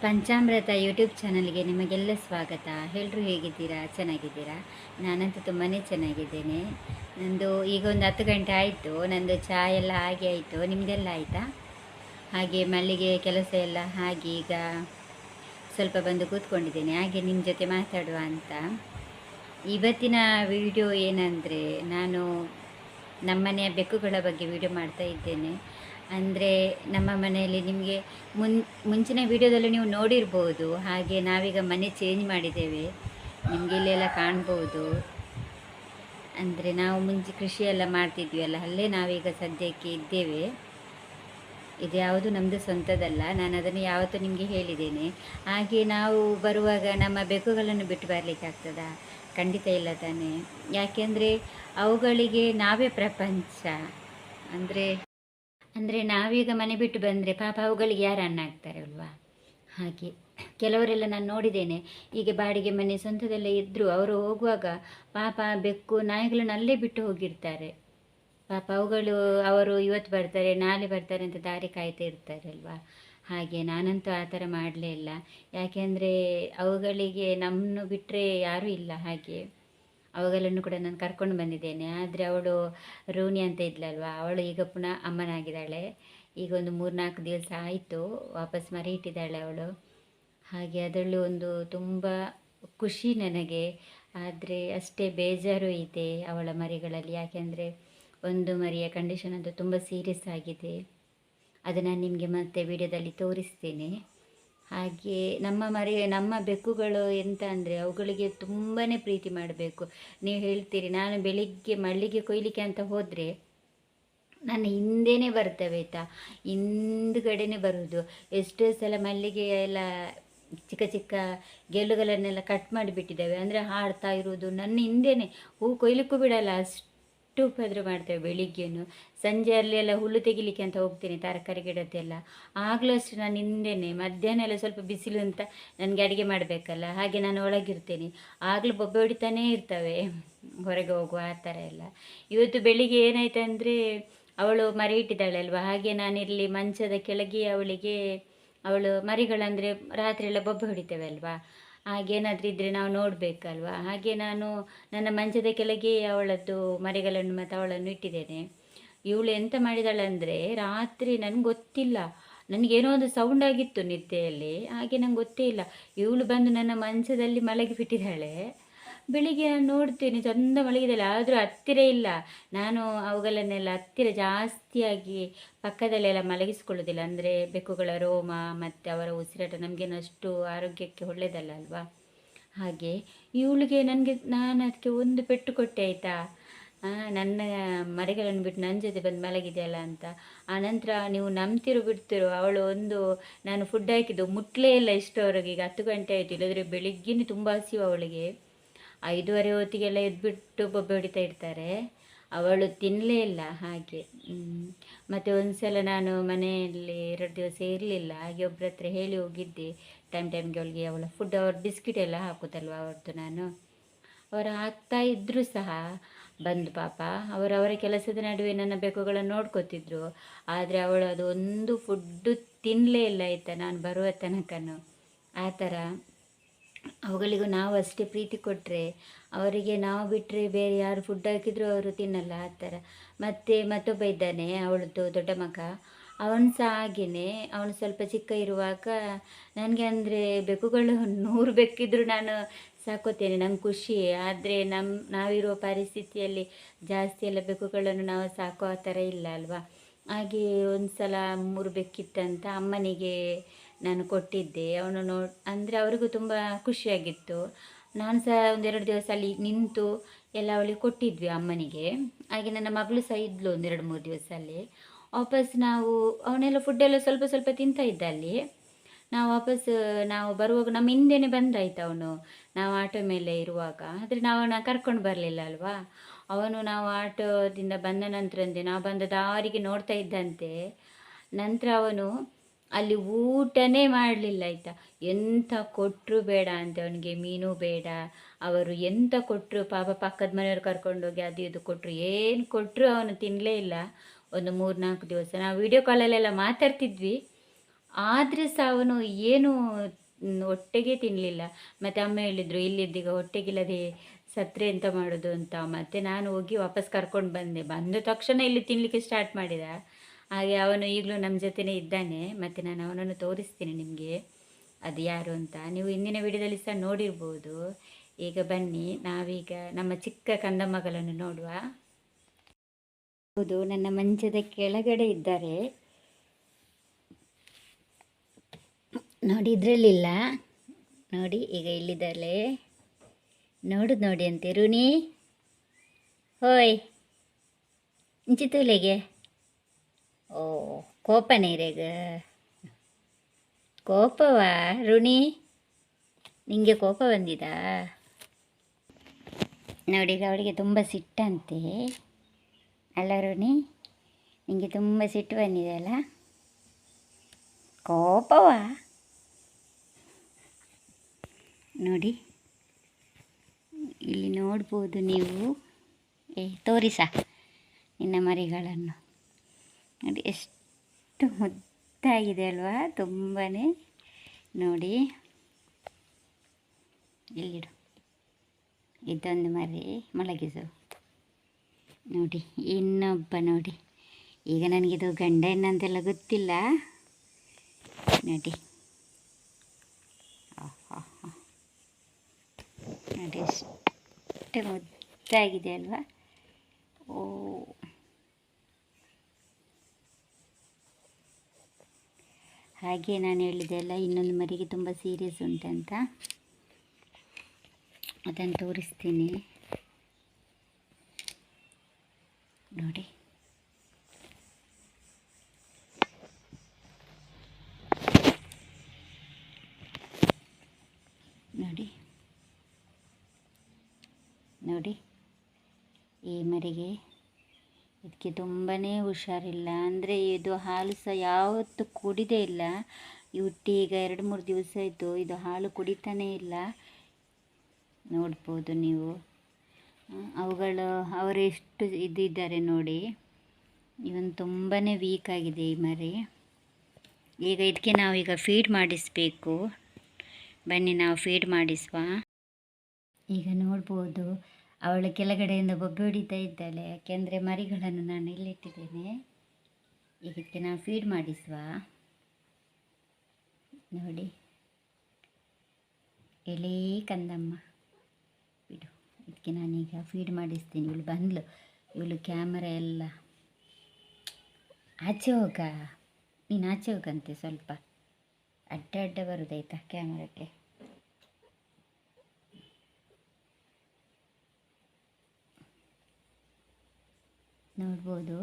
ಪಂಚಾಮೃತ ಯೂಟ್ಯೂಬ್ ಚಾನಲ್ಗೆ ನಿಮಗೆಲ್ಲ ಸ್ವಾಗತ. ಎಲ್ಲರೂ ಹೇಗಿದ್ದೀರಾ? ಚೆನ್ನಾಗಿದ್ದೀರಾ? ನಾನಂತೂ ತುಂಬಾ ಚೆನ್ನಾಗಿದ್ದೇನೆ. ನಂದು ಈಗ ಒಂದು ಹತ್ತು ಗಂಟೆ ಆಯಿತು. ನಂದು ಚಹಾ ಎಲ್ಲ ಹಾಗೆ ಆಯಿತು. ನಿಮ್ಮದೆಲ್ಲ ಆಯಿತಾ? ಹಾಗೆ ಮಲ್ಲಿಗೆ ಕೆಲಸ ಎಲ್ಲ ಹಾಗೆ ಈಗ ಸ್ವಲ್ಪ ಬಂದು ಕೂತ್ಕೊಂಡಿದ್ದೇನೆ. ಹಾಗೆ ನಿಮ್ಮ ಜೊತೆ ಮಾತಾಡುವ ಅಂತ. ಇವತ್ತಿನ ವಿಡಿಯೋ ಏನಂದರೆ, ನಾನು ನಮ್ಮನೆಯ ಬೆಕ್ಕುಗಳ ಬಗ್ಗೆ ವಿಡಿಯೋ ಮಾಡ್ತಾ ಇದ್ದೇನೆ. ಅಂದರೆ ನಮ್ಮ ಮನೆಯಲ್ಲಿ ನಿಮಗೆ ಮುನ್, ಮುಂಚಿನ ವಿಡಿಯೋದಲ್ಲಿ ನೀವು ನೋಡಿರ್ಬೋದು, ಹಾಗೆ ನಾವೀಗ ಮನೆ ಚೇಂಜ್ ಮಾಡಿದ್ದೇವೆ, ನಿಮಗೆ ಇಲ್ಲೆಲ್ಲ ಕಾಣ್ಬೋದು. ಅಂದರೆ ನಾವು ಮುಂಚೆ ಕೃಷಿಯೆಲ್ಲ ಮಾಡ್ತಿದ್ವಿ ಅಲ್ಲ ಅಲ್ಲೇ ನಾವೀಗ ಸದ್ಯಕ್ಕೆ ಇದ್ದೇವೆ. ಇದು ಯಾವುದು ನಮ್ಮದು ಸ್ವಂತದಲ್ಲ, ನಾನು ಅದನ್ನು ಯಾವತ್ತೂ ನಿಮಗೆ ಹೇಳಿದ್ದೇನೆ. ಹಾಗೆ ನಾವು ಬರುವಾಗ ನಮ್ಮ ಬೆಕ್ಕುಗಳನ್ನು ಬಿಟ್ಟು ಬರಲಿಕ್ಕೆ ಆಗ್ತದಾ? ಖಂಡಿತ ಇಲ್ಲ ತಾನೇ. ಯಾಕೆಂದರೆ ಅವುಗಳಿಗೆ ನಾವೇ ಪ್ರಪಂಚ. ಅಂದರೆ ಅಂದರೆ ನಾವೀಗ ಮನೆ ಬಿಟ್ಟು ಬಂದರೆ ಪಾಪ ಅವುಗಳಿಗೆ ಯಾರು ಅನ್ನ ಹಾಕ್ತಾರೆ ಅಲ್ವಾ? ಹಾಗೆ ಕೆಲವರೆಲ್ಲ ನಾನು ನೋಡಿದ್ದೇನೆ. ಈಗ ಬಾಡಿಗೆ ಮನೆ ಸ್ವಂತದಲ್ಲೇ ಇದ್ದರೂ ಅವರು ಹೋಗುವಾಗ ಪಾಪ ಬೆಕ್ಕು ನಾಯಿಗಳನ್ನು ಅಲ್ಲೇ ಬಿಟ್ಟು ಹೋಗಿರ್ತಾರೆ. ಪಾಪ ಅವುಗಳು ಅವರು ಇವತ್ತು ಬರ್ತಾರೆ, ನಾಳೆ ಬರ್ತಾರೆ ಅಂತ ದಾರಿ ಕಾಯ್ತಾ ಇರ್ತಾರೆ ಅಲ್ವಾ? ಹಾಗೆ ನಾನಂತೂ ಆ ಥರ ಮಾಡಲೇ ಇಲ್ಲ. ಯಾಕೆಂದರೆ ಅವುಗಳಿಗೆ ನಮ್ಮನ್ನು ಬಿಟ್ಟರೆ ಯಾರೂ ಇಲ್ಲ ಹಾಗೆ. ಅವುಗಳನ್ನು ಕೂಡ ನಾನು ಕರ್ಕೊಂಡು ಬಂದಿದ್ದೇನೆ. ಆದರೆ ಅವಳು ರೋಣಿ ಅಂತ ಇದ್ಲಲ್ವಾ? ಅವಳು ಈಗ ಪುನಃ ಅಮ್ಮನಾಗಿದ್ದಾಳೆ. ಈಗ ಒಂದು ಮೂರ್ನಾಲ್ಕು ದಿವಸ ಆಯಿತು ವಾಪಸ್ ಮರಿ ಇಟ್ಟಿದ್ದಾಳೆ ಅವಳು. ಹಾಗೆ ಅದರಲ್ಲೂ ಒಂದು ತುಂಬ ಖುಷಿ ನನಗೆ. ಆದರೆ ಅಷ್ಟೇ ಬೇಜಾರು ಇದೆ ಅವಳ ಮರಿಗಳಲ್ಲಿ. ಯಾಕೆಂದರೆ ಒಂದು ಮರಿಯ ಕಂಡೀಷನ್ ಅಂತೂ ತುಂಬ ಸೀರಿಯಸ್ ಆಗಿದೆ. ಅದು ನಿಮಗೆ ಮತ್ತೆ ವಿಡಿಯೋದಲ್ಲಿ ತೋರಿಸ್ತೇನೆ. ಹಾಗೆ ನಮ್ಮ ಮರಿ, ನಮ್ಮ ಬೆಕ್ಕುಗಳು ಎಂತ ಅಂದರೆ ಅವುಗಳಿಗೆ ತುಂಬಾ ಪ್ರೀತಿ ಮಾಡಬೇಕು. ನೀವು ಹೇಳ್ತೀರಿ, ನಾನು ಬೆಳಿಗ್ಗೆ ಮಳ್ಳಿಗೆ ಕೊಯ್ಲಿಕ್ಕೆ ಅಂತ ಹೋದರೆ ನನ್ನ ಹಿಂದೆನೇ ಬರ್ತವೆ ಆಯಿತಾ? ಹಿಂದ್ಗಡೆನೇ ಬರುವುದು. ಎಷ್ಟೋ ಸಲ ಮಲ್ಲಿಗೆ ಎಲ್ಲ ಚಿಕ್ಕ ಚಿಕ್ಕ ಗೆಲ್ಲುಗಳನ್ನೆಲ್ಲ ಕಟ್ ಮಾಡಿಬಿಟ್ಟಿದ್ದಾವೆ. ಅಂದರೆ ಹಾಡ್ತಾ ಇರುವುದು ನನ್ನ ಹಿಂದೆನೇ. ಹೂ ಕೊಯ್ಲಿಕ್ಕೂ ಬಿಡಲ್ಲ, ಅಷ್ಟು ಉಪದ್ರ ಮಾಡ್ತೇವೆ ಬೆಳಿಗ್ಗೆನು. ಸಂಜೆ ಅಲ್ಲಿ ಎಲ್ಲ ಹುಲ್ಲು ತೆಗಿಲಿಕ್ಕೆ ಅಂತ ಹೋಗ್ತೇನೆ, ತರಕಾರಿ ಗಿಡದ್ದೆಲ್ಲ. ಆಗಲೂ ಅಷ್ಟು ನಾನು ಹಿಂದೆನೆ ಮಧ್ಯಾಹ್ನ ಎಲ್ಲ ಸ್ವಲ್ಪ ಬಿಸಿಲು ಅಂತ ನನಗೆ ಅಡುಗೆ ಮಾಡಬೇಕಲ್ಲ, ಹಾಗೆ ನಾನು ಒಳಗಿರ್ತೇನೆ. ಆಗಲೂ ಬೊಬ್ಬೆ ಹೊಡಿತಾನೇ ಇರ್ತವೆ, ಹೊರಗೆ ಹೋಗುವ ಆ ಥರ ಎಲ್ಲ. ಇವತ್ತು ಬೆಳಿಗ್ಗೆ ಏನಾಯ್ತು ಅಂದರೆ, ಅವಳು ಮರಿ ಇಟ್ಟಿದ್ದಾಳೆ ಅಲ್ವಾ, ಹಾಗೆ ನಾನಿರಲಿ ಮಂಚದ ಕೆಳಗೆ ಅವಳಿಗೆ, ಅವಳು ಮರಿಗಳಂದರೆ ರಾತ್ರಿ ಎಲ್ಲ ಬೊಬ್ಬೆ ಹೊಡಿತೇವೆ ಅಲ್ವಾ. ಹಾಗೇನಾದರೂ ಇದ್ದರೆ ನಾವು ನೋಡಬೇಕಲ್ವಾ? ಹಾಗೆ ನಾನು ನನ್ನ ಮಂಚದ ಕೆಳಗೆ ಅವಳದ್ದು ಮರಿಗಳನ್ನು ಮತ್ತು ಅವಳನ್ನು ಇಟ್ಟಿದ್ದೇನೆ. ಇವಳು ಎಂತ ಮಾಡಿದಾಳಂದರೆ ರಾತ್ರಿ ನನಗೆ ಗೊತ್ತಿಲ್ಲ. ನನಗೇನೋ ಒಂದು ಸೌಂಡ್ ಆಗಿತ್ತು ನಿದ್ದೆಯಲ್ಲಿ. ಹಾಗೆ ನಂಗೆ ಗೊತ್ತೇ ಇಲ್ಲ. ಇವಳು ಬಂದು ನನ್ನ ಮಂಚದಲ್ಲಿ ಮಲಗಿ ಬಿಟ್ಟಿದ್ದಾಳೆ ಬೆಳಿಗ್ಗೆ ನಾನು ನೋಡ್ತೇನೆ, ಚಂದ ಮಳಗಿದೆಲ್ಲ ಆದರೂ ಹತ್ತಿರ ಇಲ್ಲ. ನಾನು ಅವುಗಳನ್ನೆಲ್ಲ ಹತ್ತಿರ ಜಾಸ್ತಿಯಾಗಿ ಪಕ್ಕದಲ್ಲೆಲ್ಲ ಮಲಗಿಸ್ಕೊಳ್ಳೋದಿಲ್ಲ. ಅಂದರೆ ಬೆಕ್ಕುಗಳ ರೋಮ ಮತ್ತು ಅವರ ಉಸಿರಾಟ ನಮಗೇನಷ್ಟು ಆರೋಗ್ಯಕ್ಕೆ ಒಳ್ಳೆಯದಲ್ಲ ಅಲ್ವಾ? ಹಾಗೆ ಇವಳಿಗೆ ನನಗೆ, ನಾನು ಅದಕ್ಕೆ ಒಂದು ಪೆಟ್ಟು ಕೊಟ್ಟೆ, ಆಯಿತಾ? ನನ್ನ ಮರಿಗಳನ್ನು ಬಿಟ್ಟು ನನ್ನ ಜೊತೆ ಬಂದು ಮಲಗಿದೆಯಲ್ಲ ಅಂತ. ಆನಂತರ ನೀವು ನಂಬ್ತಿರು ಬಿಡ್ತಿರು, ಅವಳು ಒಂದು ನಾನು ಫುಡ್ ಹಾಕಿದ್ದು ಮುಟ್ಲೇ ಇಲ್ಲ ಇಷ್ಟವರೆಗೆ. ಈಗ ಹತ್ತು ಗಂಟೆ ಆಯಿತು ಇಲ್ಲದ್ರೆ ಬೆಳಿಗ್ಗೆನೇ ತುಂಬ ಹಸಿವು ಅವಳಿಗೆ. ಐದೂವರೆ ಹೊತ್ತಿಗೆಲ್ಲ ಎದ್ಬಿಟ್ಟು ಬೊಬ್ಬೆ ಹೊಡಿತಾ ಇರ್ತಾರೆ. ಅವಳು ತಿನ್ನಲೇ ಇಲ್ಲ ಹಾಗೆ. ಮತ್ತು ಒಂದು ಸಲ ನಾನು ಮನೆಯಲ್ಲಿ ಎರಡು ದಿವಸ ಇರಲಿಲ್ಲ. ಹಾಗೆ ಒಬ್ಬರ ಹತ್ರ ಹೇಳಿ ಹೋಗಿದ್ದೆ. ಟೈಮ್ ಟೈಮ್ಗೆ ಅವಳಿಗೆ ಅವಳ ಫುಡ್ ಅವ್ರ ಬಿಸ್ಕಿಟ್ ಎಲ್ಲ ಹಾಕುತ್ತಲ್ವ ಅವ್ರದ್ದು ನಾನು. ಅವರು ಹಾಕ್ತಾ ಇದ್ದರೂ ಸಹ ಬಂದು ಪಾಪ, ಅವರು ಅವರ ಕೆಲಸದ ನಡುವೆ ನನ್ನ ಬೆಕ್ಕುಗಳನ್ನು ನೋಡ್ಕೋತಿದ್ರು. ಆದರೆ ಅವಳು ಅದು ಒಂದು ಫುಡ್ಡು ತಿನ್ನಲೇ ಇಲ್ಲ ಆಯಿತಾ ನಾನು ಬರುವ ತನಕನೂ. ಆ ಥರ. ಅವುಗಳಿಗೂ ನಾವು ಅಷ್ಟೇ ಪ್ರೀತಿ ಕೊಟ್ಟರೆ ಅವರಿಗೆ ನಾವು ಬಿಟ್ಟರೆ ಬೇರೆ ಯಾರು ಫುಡ್ ಹಾಕಿದರೂ ಅವರು ತಿನ್ನಲ್ಲ ಆ ಥರ. ಮತ್ತು ಮತ್ತೊಬ್ಬ ಇದ್ದಾನೆ, ಅವಳದ್ದು ದೊಡ್ಡ ಮಗ. ಅವನು ಸಹ ಹಾಗೆಯೇ ಅವನು ಸ್ವಲ್ಪ ಚಿಕ್ಕ ಇರುವಾಗ ನನಗೆ ಅಂದರೆ ಬೆಕ್ಕುಗಳು ನೂರು ಬೆಕ್ಕಿದ್ರು ನಾನು ಸಾಕೋತೇನೆ, ನಂಗೆ ಖುಷಿ. ಆದರೆ ನಮ್ಮ ನಾವಿರುವ ಪರಿಸ್ಥಿತಿಯಲ್ಲಿ ಜಾಸ್ತಿ ಎಲ್ಲ ಬೆಕ್ಕುಗಳನ್ನು ನಾವು ಸಾಕೋ ಆ ಥರ ಇಲ್ಲ ಅಲ್ವಾ? ಹಾಗೆ ಒಂದು ಸಲ ಮೂರು ಬೆಕ್ಕಿತ್ತಂತ ಅಮ್ಮನಿಗೆ ನಾನು ಕೊಟ್ಟಿದ್ದೆ. ಅವನು ನೋ, ಅಂದರೆ ಅವರಿಗೂ ತುಂಬ ಖುಷಿಯಾಗಿತ್ತು. ನಾನು ಸಹ ಒಂದೆರಡು ದಿವಸ ಅಲ್ಲಿ ನಿಂತು ಎಲ್ಲ ಅವಳಿಗೆ ಕೊಟ್ಟಿದ್ವಿ ಅಮ್ಮನಿಗೆ. ಹಾಗೆ ನನ್ನ ಮಗಳು ಸಹ ಇದ್ಲು ಒಂದೆರಡು ಮೂರು ದಿವಸ ಅಲ್ಲಿ. ವಾಪಸ್ ನಾವು, ಅವನೆಲ್ಲ ಫುಡ್ಡೆಲ್ಲ ಸ್ವಲ್ಪ ಸ್ವಲ್ಪ ತಿಂತ ಇದ್ದ ಅಲ್ಲಿ. ನಾವು ವಾಪಸ್, ನಾವು ಬರುವಾಗ ನಮ್ಮ ಹಿಂದೆನೇ ಬಂದಾಯ್ತು ಅವನು. ನಾವು ಆಟೋ ಮೇಲೆ ಇರುವಾಗ. ಆದರೆ ನಾವು ಅವನ ಕರ್ಕೊಂಡು ಬರಲಿಲ್ಲ ಅಲ್ವಾ? ಅವನು ನಾವು ಆಟೋದಿಂದ ಬಂದ ನಂತರಂತೆ ನಾವು ಬಂದ ದಾರಿಗೆ ನೋಡ್ತಾ ಇದ್ದಂತೆ. ನಂತರ ಅವನು ಅಲ್ಲಿ ಊಟನೇ ಮಾಡಲಿಲ್ಲ, ಆಯಿತಾ? ಎಂಥ ಕೊಟ್ಟರು ಬೇಡ ಅಂತ ಅವನಿಗೆ, ಮೀನು ಬೇಡ. ಅವರು ಎಂಥ ಕೊಟ್ಟರು ಪಾಪ ಪಕ್ಕದ ಮನೆಯವ್ರು ಕರ್ಕೊಂಡೋಗಿ ಅದು ಇದು ಕೊಟ್ಟರು ಏನು ಕೊಟ್ಟರು ಅವನು ತಿನ್ನಲೇ ಇಲ್ಲ. ಒಂದು ಮೂರು ನಾಲ್ಕು ದಿವಸ. ನಾವು ವಿಡಿಯೋ ಕಾಲಲ್ಲೆಲ್ಲ ಮಾತಾಡ್ತಿದ್ವಿ. ಆದರೆ ಸಹ ಅವನು ಏನು ಹೊಟ್ಟೆಗೆ ತಿನ್ನಲಿಲ್ಲ ಮತ್ತು ಅಮ್ಮ ಹೇಳಿದರು, ಇಲ್ಲಿದ್ದೀಗ ಹೊಟ್ಟೆಗಿಲ್ಲದೆ ಸತ್ರೆ ಎಂತ ಮಾಡೋದು ಅಂತ. ಮತ್ತು ನಾನು ಹೋಗಿ ವಾಪಸ್ ಕರ್ಕೊಂಡು ಬಂದೆ. ಬಂದ ತಕ್ಷಣ ಇಲ್ಲಿ ತಿನ್ನಲಿಕ್ಕೆ ಸ್ಟಾರ್ಟ್ ಮಾಡಿದ. ಹಾಗೆ ಅವನು ಈಗಲೂ ನಮ್ಮ ಜೊತೆನೇ ಇದ್ದಾನೆ, ಮತ್ತು ನಾನು ಅವನನ್ನು ತೋರಿಸ್ತೀನಿ ನಿಮಗೆ. ಅದು ಯಾರು ಅಂತ. ನೀವು ಇಂದಿನ ವಿಡಿಯೋದಲ್ಲಿ ಸಹ ನೋಡಿರ್ಬೋದು. ಈಗ ಬನ್ನಿ, ನಾವೀಗ ನಮ್ಮ ಚಿಕ್ಕ ಕಂದಮ್ಮಗಳನ್ನು ನೋಡುವ. ಹೌದು, ನನ್ನ ಮಂಚದ ಕೆಳಗಡೆ ಇದ್ದಾರೆ. ನೋಡಿ, ಇದರಲ್ಲಿಲ್ಲ. ನೋಡಿ, ಈಗ ಇಲ್ಲಿದ್ದಾಳೆ. ನೋಡುದು ನೋಡಿ ಅಂತೆ, ರುಣಿ. ಹೋಯ್ ಇಂಚಿತ್ತು ತೂಲೆಗೆ ಓ, ಕೋಪನೇ ಇರೇಗ ಕೋಪವಾ, ರುಣಿ? ನಿಮಗೆ ಕೋಪ ಬಂದಿದಾ? ನೋಡಿ ಅವಳಿಗೆ ತುಂಬ ಸಿಟ್ಟಂತೆ. ಅಲ್ಲ, ರುಣಿ? ನಿಮಗೆ ತುಂಬ ಸಿಟ್ಟು ಬಂದಿದೆ ಅಲ್ಲ? ಕೋಪವಾ? ನೋಡಿ, ಇಲ್ಲಿ ನೋಡ್ಬೋದು ನೀವು. ಏ, ತೋರಿಸ ನಿನ್ನ ಮರಿಗಳನ್ನು. ನೋಡಿ, ಎಷ್ಟು ಮುದ್ದಾಗಿದೆ ಅಲ್ವಾ? ತುಂಬಾ ನೋಡಿ. ಇಲ್ಲಿಡು ಇದೊಂದು ಮರಿ ಮಲಗಿಸು ನೋಡಿ, ಇನ್ನೊಬ್ಬ ನೋಡಿ. ಈಗ ನನಗಿದು ಗಂಡ ಹೆಣ್ಣಂತೆಲ್ಲ ಗೊತ್ತಿಲ್ಲ. ನೋಡಿ. ನೋಡಿ, ಎಷ್ಟು ಮುದ್ದಾಗಿದೆ ಅಲ್ವಾ? ಓ. ಹಾಗೆ ನಾನು ಹೇಳಿದೆ ಅಲ್ಲ, ಇನ್ನೊಂದು ಮರಿಗೆ ತುಂಬ ಸೀರಿಯಸ್ ಉಂಟಂತ. ಅದನ್ನು ತೋರಿಸ್ತೀನಿ. ನೋಡಿ. ನೋಡಿ. ನೋಡಿ. ಈ ಮರಿಗೆ ಇದಕ್ಕೆ ತುಂಬಾ ಹುಷಾರಿಲ್ಲ. ಅಂದರೆ ಇದು ಹಾಲು ಸಹ ಯಾವತ್ತೂ ಕುಡಿದೇ ಇಲ್ಲ. ಇವಟ್ಟಿ ಈಗ ಎರಡು ಮೂರು ದಿವಸ ಆಯಿತು, ಇದು ಹಾಲು ಕುಡಿತಾನೇ ಇಲ್ಲ. ನೋಡ್ಬೋದು ನೀವು. ಅವುಗಳು ಅವರೆಷ್ಟು ಇದಿದ್ದಾರೆ ನೋಡಿ. ಇವನ್ ತುಂಬಾ ವೀಕ್ ಆಗಿದೆ ಈ ಮರಿ. ಈಗ ಇದಕ್ಕೆ ನಾವೀಗ ಫೀಡ್ ಮಾಡಿಸಬೇಕು. ಬನ್ನಿ, ನಾವು ಫೀಡ್ ಮಾಡಿಸುವ. ಈಗ ನೋಡ್ಬೋದು ಅವಳು ಕೆಳಗಡೆಯಿಂದ ಬೊಬ್ಬೆ ಹೊಡಿತಾ ಇದ್ದಾಳೆ. ಯಾಕೆಂದರೆ ಮರಿಗಳನ್ನು ನಾನು ಇಲ್ಲಿಟ್ಟಿದ್ದೇನೆ. ಇದಕ್ಕೆ ನಾವು ಫೀಡ್ ಮಾಡಿಸುವ. ನೋಡಿ. ಎಳೇ ಕಂದಮ್ಮ. ಬಿಡು. ಇದಕ್ಕೆ ನಾನೀಗ ಫೀಡ್ ಮಾಡಿಸ್ತೀನಿ. ಇವಳು ಬಂದ್ಲು. ಇವಳು ಕ್ಯಾಮರಾ ಎಲ್ಲ. ಆಚೆ ಹೋಗ. ನೀನು ಆಚೆ ಹೋಗಂತೆ ಸ್ವಲ್ಪ. ಅಡ್ಡ ಅಡ್ಡ ಬರುದಾಯ್ತಾ ಕ್ಯಾಮರಕ್ಕೆ ನೋಡ್ಬೋದು.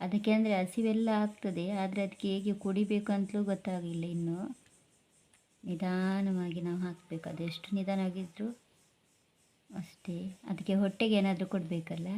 ಅದಕ್ಕೆ ಅಂದರೆ ಹಸಿವೆಲ್ಲ ಆಗ್ತದೆ, ಆದರೆ ಅದಕ್ಕೆ ಹೇಗೆ ಕುಡಿಬೇಕು ಅಂತಲೂ ಗೊತ್ತಾಗಿಲ್ಲ ಇನ್ನು. ನಿಧಾನವಾಗಿ ನಾವು ಹಾಕಬೇಕು, ಅದೆಷ್ಟು ನಿಧಾನವಾಗಿದ್ದರೂ ಅಷ್ಟೇ. ಅದಕ್ಕೆ ಹೊಟ್ಟೆಗೆ ಏನಾದರೂ ಕೊಡಬೇಕಲ್ಲ?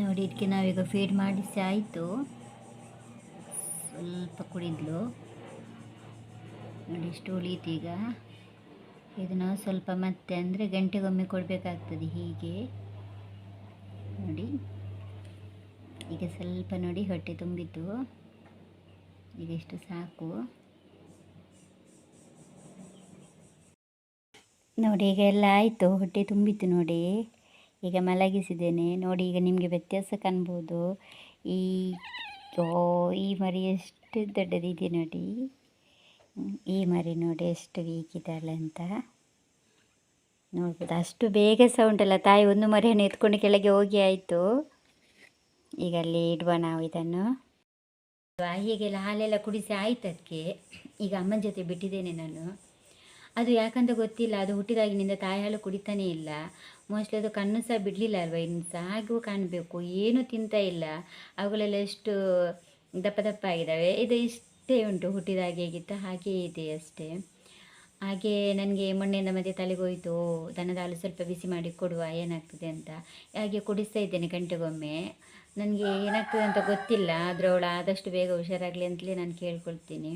ನೋಡಿ, ಇದಕ್ಕೆ ನಾವೀಗ ಫೀಡ್ ಮಾಡಿಸಿ ಆಯಿತು. ಸ್ವಲ್ಪ ಕುಡಿದ್ಲು. ನೋಡಿ, ಇಷ್ಟು ಉಳೀತು ಈಗ. ಇದು ಸ್ವಲ್ಪ ಮತ್ತೆ ಅಂದರೆ ಗಂಟೆಗೊಮ್ಮೆ ಕೊಡಬೇಕಾಗ್ತದೆ ಹೀಗೆ. ನೋಡಿ, ಈಗ ಸ್ವಲ್ಪ ನೋಡಿ ಹೊಟ್ಟೆ ತುಂಬಿತು ಈಗ ಇಷ್ಟು ಸಾಕು. ನೋಡಿ, ಈಗ ಎಲ್ಲ ಆಯಿತು. ಹೊಟ್ಟೆ ತುಂಬಿತು ನೋಡಿ. ಈಗ ಮಲಗಿಸಿದ್ದೇನೆ. ನೋಡಿ ಈಗ ನಿಮಗೆ ವ್ಯತ್ಯಾಸ ಕಾಣ್ಬೋದು. ಈ, ಓ, ಈ ಮರಿ ಎಷ್ಟು ದೊಡ್ಡದಿದೆ ನೋಡಿ. ಈ ಮರಿ ನೋಡಿ ಎಷ್ಟು ವೀಕ್ ಇದ್ದಾಳೆ ಅಂತ. ನೋಡ್ಬೋದು, ಅಷ್ಟು ಬೇಗ ಸಹ ಉಂಟಲ್ಲ ತಾಯಿ ಒಂದು ಮರಿಯನ್ನು ಎತ್ಕೊಂಡು ಕೆಳಗೆ ಹೋಗಿ ಆಯಿತು. ಈಗ ಅಲ್ಲಿ ಇಡುವ ನಾವು ಇದನ್ನು. ಹೀಗೆಲ್ಲ ಹಾಲೆಲ್ಲ ಕುಡಿಸಿ ಆಯ್ತು ಅದಕ್ಕೆ. ಈಗ ಅಮ್ಮನ ಜೊತೆ ಬಿಟ್ಟಿದ್ದೇನೆ ನಾನು. ಅದು ಯಾಕಂತ ಗೊತ್ತಿಲ್ಲ. ಅದು ಹುಟ್ಟಿದಾಗಿನಿಂದ ತಾಯಿ ಹಾಲು ಕುಡಿತಾನೇ ಇಲ್ಲ. ಮೋಸ್ಟ್ಲಿ ಅದು ಕಣ್ಣು ಸಹ ಬಿಡಲಿಲ್ಲ ಅಲ್ವಾ? ಇನ್ನು ಸಹ ಹಾಗೂ ಕಾಣಬೇಕು. ಏನು ತಿಂತ ಇಲ್ಲ. ಅವುಗಳೆಲ್ಲ ಎಷ್ಟು ದಪ್ಪ ದಪ್ಪ ಆಗಿದ್ದಾವೆ. ಇದು ಇಷ್ಟೇ ಉಂಟು ಹುಟ್ಟಿದಾಗೆ ಹೇಗಿತ್ತು. ಹಾಗೇ ಇದೆ ಅಷ್ಟೇ. ಹಾಗೆ ನನಗೆ ಮೊನ್ನೆಯಿಂದ ಮತ್ತೆ ತಲೆಗೆ ಹೋಯಿತು ದನದ ಹಾಲು ಸ್ವಲ್ಪ ಬಿಸಿ ಮಾಡಿ ಕೊಡುವ, ಏನಾಗ್ತದೆ ಅಂತ. ಹಾಗೆ ಕುಡಿಸ್ತಾ ಇದ್ದೇನೆ ಗಂಟೆಗೊಮ್ಮೆ. ನನಗೆ ಏನಾಗ್ತದೆ ಅಂತ ಗೊತ್ತಿಲ್ಲ. ಆದರೆ ಅವಳು ಆದಷ್ಟು ಬೇಗ ಹುಷಾರಾಗಲಿ ಅಂತಲೇ ನಾನು ಕೇಳ್ಕೊಳ್ತೀನಿ.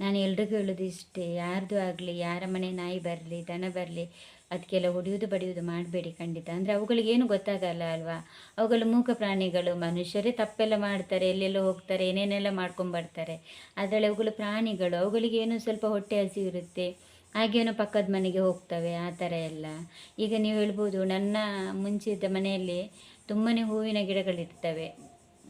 ನಾನು ಎಲ್ರಿಗೂ ಹೇಳೋದು ಇಷ್ಟೇ, ಯಾರ್ದು ಆಗಲಿ, ಯಾರ ಮನೆ ನಾಯಿ ಬರಲಿ, ದನ ಬರಲಿ ಅದಕ್ಕೆಲ್ಲ ಹೊಡೆಯೋದು ಬಡಿಯೋದು ಮಾಡಬೇಡಿ ಖಂಡಿತ. ಅಂದರೆ ಅವುಗಳಿಗೇನು ಗೊತ್ತಾಗಲ್ಲ ಅಲ್ವಾ? ಅವುಗಳು ಮೂಕ ಪ್ರಾಣಿಗಳು, ಮನುಷ್ಯರೇ ತಪ್ಪೆಲ್ಲ ಮಾಡ್ತಾರೆ, ಎಲ್ಲೆಲ್ಲೋ ಹೋಗ್ತಾರೆ, ಏನೇನೆಲ್ಲ ಮಾಡ್ಕೊಂಬರ್ತಾರೆ ಅದರಲ್ಲಿ ಅವುಗಳು ಪ್ರಾಣಿಗಳು ಅವುಗಳಿಗೇನು ಸ್ವಲ್ಪ ಹೊಟ್ಟೆ ಹಸಿ ಇರುತ್ತೆ ಹಾಗೇನೋ ಪಕ್ಕದ ಮನೆಗೆ ಹೋಗ್ತವೆ, ಆ ಥರ ಎಲ್ಲ. ಈಗ ನೀವು ಹೇಳ್ಬೋದು, ನನ್ನ ಮುಂಚೆ ಇದ್ದ ಮನೆಯಲ್ಲಿ ತುಂಬಾ ಹೂವಿನ ಗಿಡಗಳಿರ್ತವೆ.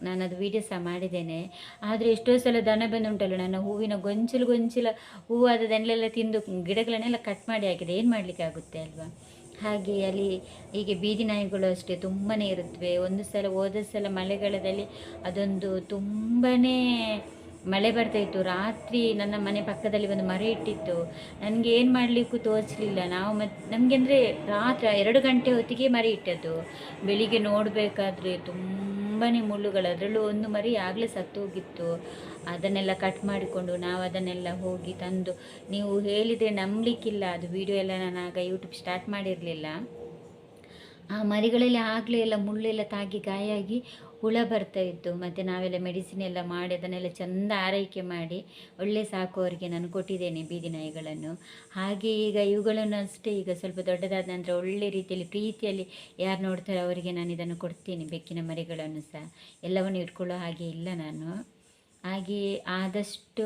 ನಾನು ಅದು ವೀಡಿಯೋ ಸಹ ಮಾಡಿದ್ದೇನೆ. ಆದರೆ ಎಷ್ಟೋ ಸಲ ದನ ಬಂದುಂಟಲ್ಲ ನನ್ನ ಹೂವಿನ ಗೊಂಚಲು ಗೊಂಚಲ ಹೂವಾದದನ್ನೆಲ್ಲ ತಿಂದು ಗಿಡಗಳನ್ನೆಲ್ಲ ಕಟ್ ಮಾಡಿ ಹಾಕಿದೆ. ಏನು ಮಾಡಲಿಕ್ಕೆ ಆಗುತ್ತೆ ಅಲ್ವಾ? ಹಾಗೆ ಅಲ್ಲಿ ಹೀಗೆ ಬೀದಿ ನಾಯಿಗಳು ಅಷ್ಟೇ ತುಂಬಾ ಇರುತ್ತವೆ ಒಂದು ಸಲ ಹೋದ ಸಲ ಮಳೆಗಾಲದಲ್ಲಿ ಅದೊಂದು ತುಂಬಾ ಮಳೆ ಬರ್ತಾಯಿತ್ತು ರಾತ್ರಿ ನನ್ನ ಮನೆ ಪಕ್ಕದಲ್ಲಿ ಒಂದು ಮರ ಇಟ್ಟಿತ್ತು. ನನಗೆ ಏನು ಮಾಡಲಿಕ್ಕೂ ತೋಚಲಿಲ್ಲ ನಾವು ಮತ್ತು ನಮಗೆ ಅಂದರೆ ರಾತ್ರಿ ಎರಡು ಗಂಟೆ ಹೊತ್ತಿಗೆ ಮರಿ ಇಟ್ಟದ್ದು. ಬೆಳಿಗ್ಗೆ ನೋಡಬೇಕಾದ್ರೆ ತುಂಬಾ ಮುಳ್ಳುಗಳು. ಅದರಲ್ಲೂ ಒಂದು ಮರಿ ಆಗಲೇ ಸತ್ತು ಹೋಗಿತ್ತು. ಅದನ್ನೆಲ್ಲ ಕಟ್ ಮಾಡಿಕೊಂಡು ನಾವು ಅದನ್ನೆಲ್ಲ ಹೋಗಿ ತಂದು, ನೀವು ಹೇಳಿದರೆ ನಂಬಲಿಕ್ಕಿಲ್ಲ. ಅದು ವಿಡಿಯೋ ಎಲ್ಲ ನಾನು ಆಗ ಯೂಟ್ಯೂಬ್ ಸ್ಟಾರ್ಟ್ ಮಾಡಿರಲಿಲ್ಲ. ಆ ಮರಿಗಳಲ್ಲಿ ಆಗಲೇ ಎಲ್ಲ ಮುಳ್ಳೆಲ್ಲ ತಾಗಿ ಗಾಯ ಆಗಿ ಹುಳ ಬರ್ತಾ ಇತ್ತು. ಮತ್ತು ನಾವೆಲ್ಲ ಮೆಡಿಸಿನ್ ಎಲ್ಲ ಮಾಡಿ ಅದನ್ನೆಲ್ಲ ಚೆಂದ ಆರೈಕೆ ಮಾಡಿ ಒಳ್ಳೆ ಸಾಕುವವರಿಗೆ ನಾನು ಕೊಟ್ಟಿದ್ದೇನೆ ಬೀದಿ ನಾಯಿಗಳನ್ನು. ಹಾಗೆ ಈಗ ಇವುಗಳನ್ನು ಅಷ್ಟೇ ಈಗ ಸ್ವಲ್ಪ ದೊಡ್ಡದಾದ ನಂತರ ಒಳ್ಳೆ ರೀತಿಯಲ್ಲಿ ಪ್ರೀತಿಯಲ್ಲಿ ಯಾರು ನೋಡ್ತಾರೆ ಅವರಿಗೆ ನಾನು ಇದನ್ನು ಕೊಡ್ತೀನಿ ಬೆಕ್ಕಿನ ಮರಿಗಳನ್ನು ಸಹ. ಎಲ್ಲವನ್ನು ಇಟ್ಕೊಳ್ಳೋ ಹಾಗೆ ಇಲ್ಲ ನಾನು. ಹಾಗೆ ಆದಷ್ಟು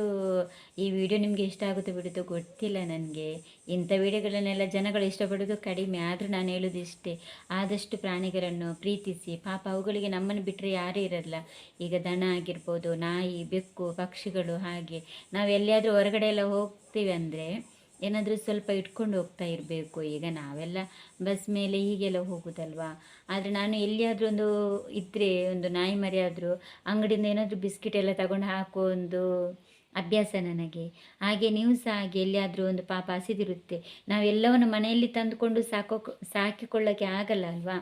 ಈ ವಿಡಿಯೋ ನಿಮಗೆ ಇಷ್ಟ ಆಗುತ್ತೆ ಬಿಡೋದು ಗೊತ್ತಿಲ್ಲ ನನಗೆ. ಇಂಥ ವಿಡಿಯೋಗಳನ್ನೆಲ್ಲ ಜನಗಳು ಇಷ್ಟಪಡೋದು ಕಡಿಮೆ, ಆದರೂ ನಾನು ಹೇಳೋದು ಇಷ್ಟೇ ಆದಷ್ಟು ಪ್ರಾಣಿಗಳನ್ನು ಪ್ರೀತಿಸಿ, ಪಾಪ ಅವುಗಳಿಗೆ ನಮ್ಮನ್ನು ಬಿಟ್ಟರೆ ಯಾರೂ ಇರಲ್ಲ. ಈಗ ದನ ಆಗಿರ್ಬೋದು, ನಾಯಿ, ಬೆಕ್ಕು, ಪಕ್ಷಿಗಳು ಹಾಗೆ. ನಾವು ಎಲ್ಲಿಯಾದರೂ ಹೊರಗಡೆ ಎಲ್ಲ ಹೋಗ್ತೀವಿ ಅಂದರೆ ಏನಾದರೂ ಸ್ವಲ್ಪ ಇಟ್ಕೊಂಡು ಹೋಗ್ತಾ ಇರಬೇಕು. ಈಗ ನಾವೆಲ್ಲ ಬಸ್ ಮೇಲೆ ಹೀಗೆಲ್ಲ ಹೋಗೋದಲ್ವಾ? ಆದರೆ ನಾನು ಎಲ್ಲಿಯಾದರೂ ಒಂದು ಇದ್ದರೆ ಒಂದು ನಾಯಿ ಮರಿ ಆದರೂ ಅಂಗಡಿಯಿಂದ ಏನಾದರೂ ಬಿಸ್ಕಿಟ್ ಎಲ್ಲ ತಗೊಂಡು ಹಾಕೋ ಒಂದು ಅಭ್ಯಾಸ ನನಗೆ. ಹಾಗೆ ನೀವು ಸಹ ಹಾಗೆ ಎಲ್ಲಿಯಾದರೂ ಒಂದು ಪಾಪ ಹಸಿದಿರುತ್ತೆ. ನಾವೆಲ್ಲವನ್ನು ಮನೆಯಲ್ಲಿ ತಂದುಕೊಂಡು ಸಾಕೋ ಸಾಕಿಕೊಳ್ಳೋಕ್ಕೆ ಆಗಲ್ಲ ಅಲ್ವಾ?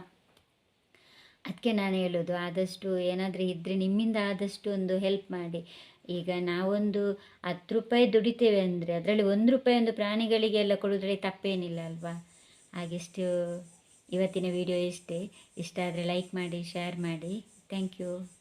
ಅದಕ್ಕೆ ನಾನು ಹೇಳೋದು, ಆದಷ್ಟು ಏನಾದರೂ ಇದ್ದರೆ ನಿಮ್ಮಿಂದ ಆದಷ್ಟು ಒಂದು ಹೆಲ್ಪ್ ಮಾಡಿ. ಈಗ ನಾವೊಂದು ಹತ್ತು ರೂಪಾಯಿ ದುಡಿತೇವೆ ಅಂದರೆ ಅದರಲ್ಲಿ ಒಂದು ರೂಪಾಯಿ ಒಂದು ಪ್ರಾಣಿಗಳಿಗೆಲ್ಲ ಕೊಡೋದ್ರಲ್ಲಿ ತಪ್ಪೇನಿಲ್ಲ ಅಲ್ವಾ? ಹಾಗೆಷ್ಟು ಇವತ್ತಿನ ವಿಡಿಯೋ ಇಷ್ಟೇ ಇಷ್ಟ ಆದರೆ ಲೈಕ್ ಮಾಡಿ ಶೇರ್ ಮಾಡಿ. Thank you